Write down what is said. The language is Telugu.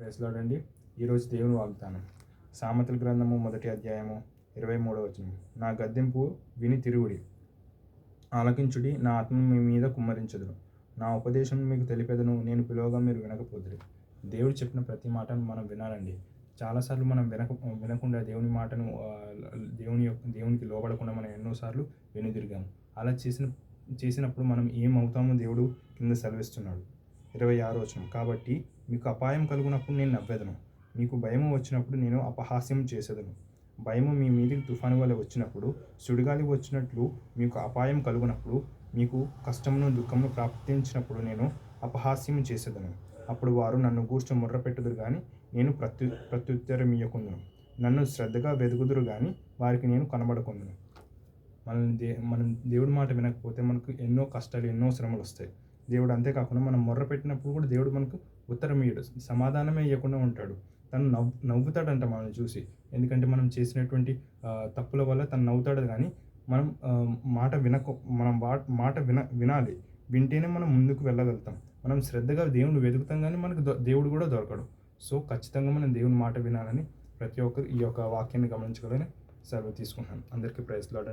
ప్రేసలాడండి ఈరోజు దేవుని వాగ్దానం. సామెతల గ్రంథము మొదటి అధ్యాయము ఇరవై మూడవ వచనం. నా గద్దెంపు విని తిరుగుడి. ఆలకించుడి నా ఆత్మను మీ మీద కుమ్మరించదును నా ఉపదేశం మీకు తెలిపెదను నేను పిలువగా మీరు వినకపోదురు. దేవుడు చెప్పిన ప్రతి మాటను మనం వినాలండి. చాలాసార్లు మనం వినక వినకుండా దేవుని మాటను దేవుని యొక్క దేవునికి లోబడకుండా మనం ఎన్నోసార్లు వెనుదిరిగాము అలా చేసిన చేసినప్పుడు మనం ఏం అవుతామో దేవుడు కింద సెలవిస్తున్నాడు. ఇరవై ఆరు వచనం. కాబట్టి మీకు అపాయం కలుగునప్పుడు నేను నవ్వెదను. మీకు భయము వచ్చినప్పుడు నేను అపహాస్యం చేసేదను. భయము మీ మీదికి తుఫాను వల్ల వచ్చినప్పుడు సుడిగాలి వచ్చినట్లు మీకు అపాయం కలుగునప్పుడు మీకు కష్టమును దుఃఖమును ప్రాప్తించినప్పుడు నేను అపహాస్యం చేసేదను. అప్పుడు వారు నన్ను గూర్చి ముర్రపెట్టుదురు కానీ నేను ప్రత్యు ప్రత్యుత్తరం ఇయ్యకుందును నన్ను శ్రద్ధగా వెదుగుదురు కానీ వారికి నేను కనబడకుందును. మనం దే మనం దేవుడి మాట వినకపోతే మనకు ఎన్నో కష్టాలు ఎన్నో శ్రమలు వస్తాయి దేవుడు అంతేకాకుండా మనం మొర్ర పెట్టినప్పుడు కూడా దేవుడు మనకు ఉత్తరం ఇయ్యడు. సమాధానమే ఇవ్వకుండా ఉంటాడు. తను నవ్వు నవ్వుతాడంట మనం చూసి. ఎందుకంటే మనం చేసినటువంటి తప్పుల వల్ల తను నవ్వుతాడు కానీ మనం మాట వినక మనం మాట విన వినాలి. వింటేనే మనం ముందుకు వెళ్ళగలుగుతాం. మనం శ్రద్ధగా దేవుడిని వెతుకుతాం కానీ మనకు దేవుడు కూడా దొరకడు. సో ఖచ్చితంగా మనం దేవుని మాట వినాలని ప్రతి ఒక్కరు ఈ యొక్క వాక్యాన్ని గమనించగలని సెలవు తీసుకుంటాను అందరికీ ప్రైజ్